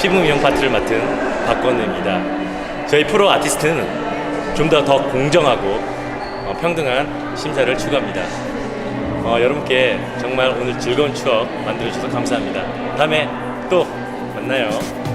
피부 미용 파트를 맡은 박건우입니다. 저희 프로 아티스트는 좀 더 더 공정하고 어, 평등한 심사를 추구합니다. 어, 여러분께 정말 오늘 즐거운 추억 만들어 주셔서 감사합니다. 다음에 또 만나요.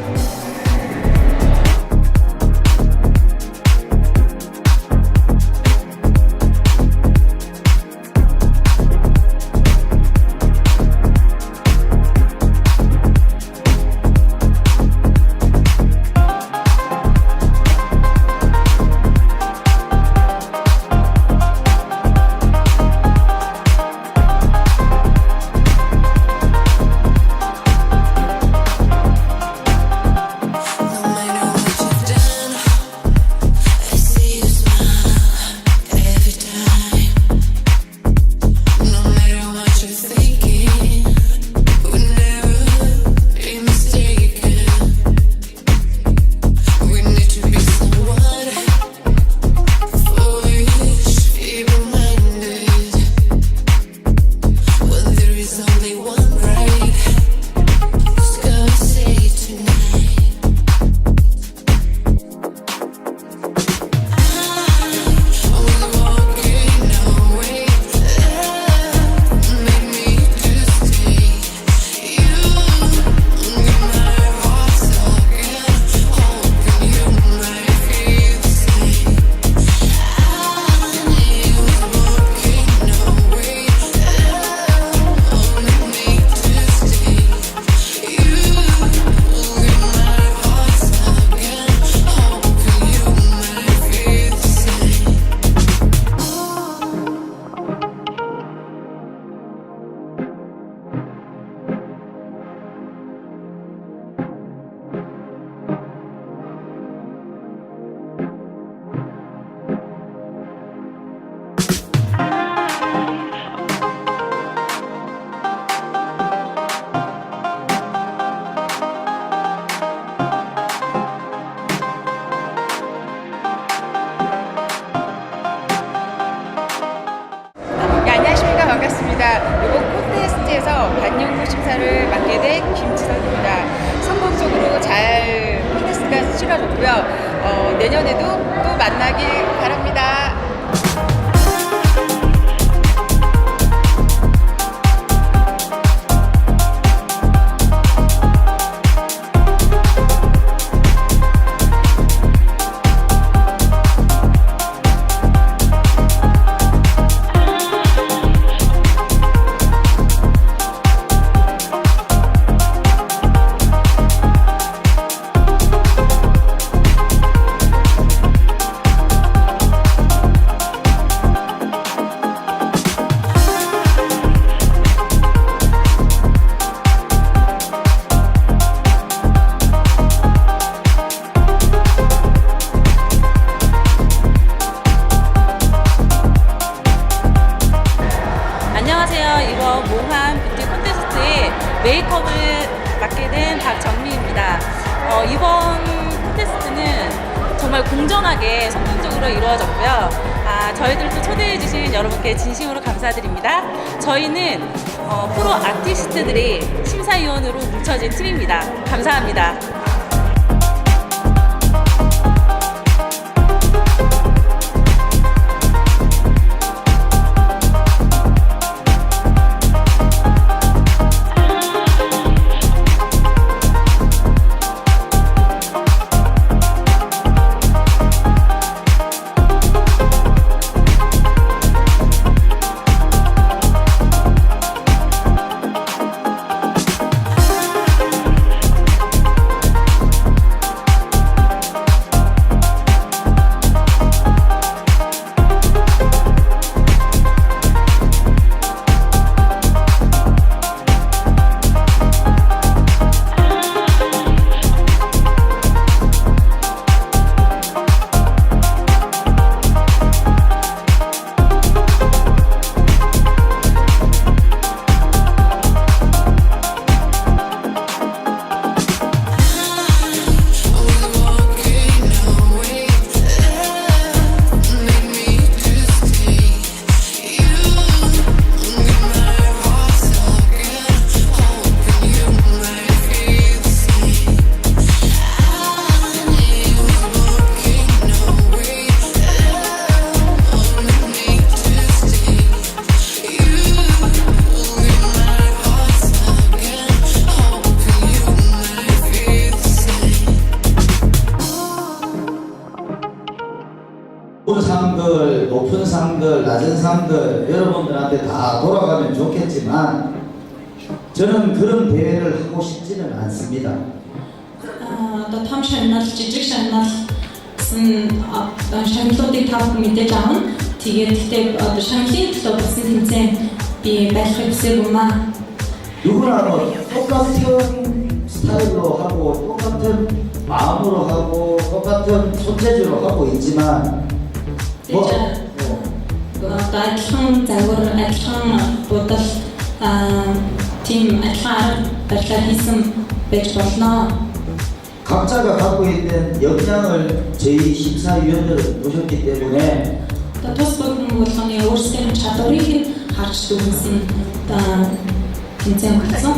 안녕하세요. 이번 몽환 뷰티 콘테스트의 메이크업을 맡게 된 박정미입니다. 어, 이번 콘테스트는 정말 공정하게 성공적으로 이루어졌고요. 아, 저희들도 초대해주신 여러분께 진심으로 감사드립니다. 저희는 어, 프로 아티스트들이 심사위원으로 뭉쳐진 팀입니다. 감사합니다. 상들, 낮은 상들 여러분들한테 다 돌아가면 좋겠지만 저는 그런 대회를 하고 싶지는 않습니다. Da tam skjønner at ikke skjønner at skjønt at jeg tar mitt i gang, tiget det at det skjønt litt, da passen til seg i belfrelse rommet. 누구나 뭐 똑같은 스타일로 하고 똑같은 마음으로 하고 똑같은 손재주로 하고 있지만 뭐 Одоо адилхан загвар, адилхан будал аа тийм адилхан арга барилаар хийсэн байж болно. 각자가 갖고 있는 역량을 저희 심사위원들은 보셨기 때문에 Одоо тус бүхэн болгоны өөрсдийн чадварыг харж дүгнсэн одоо тэмцээн болсон.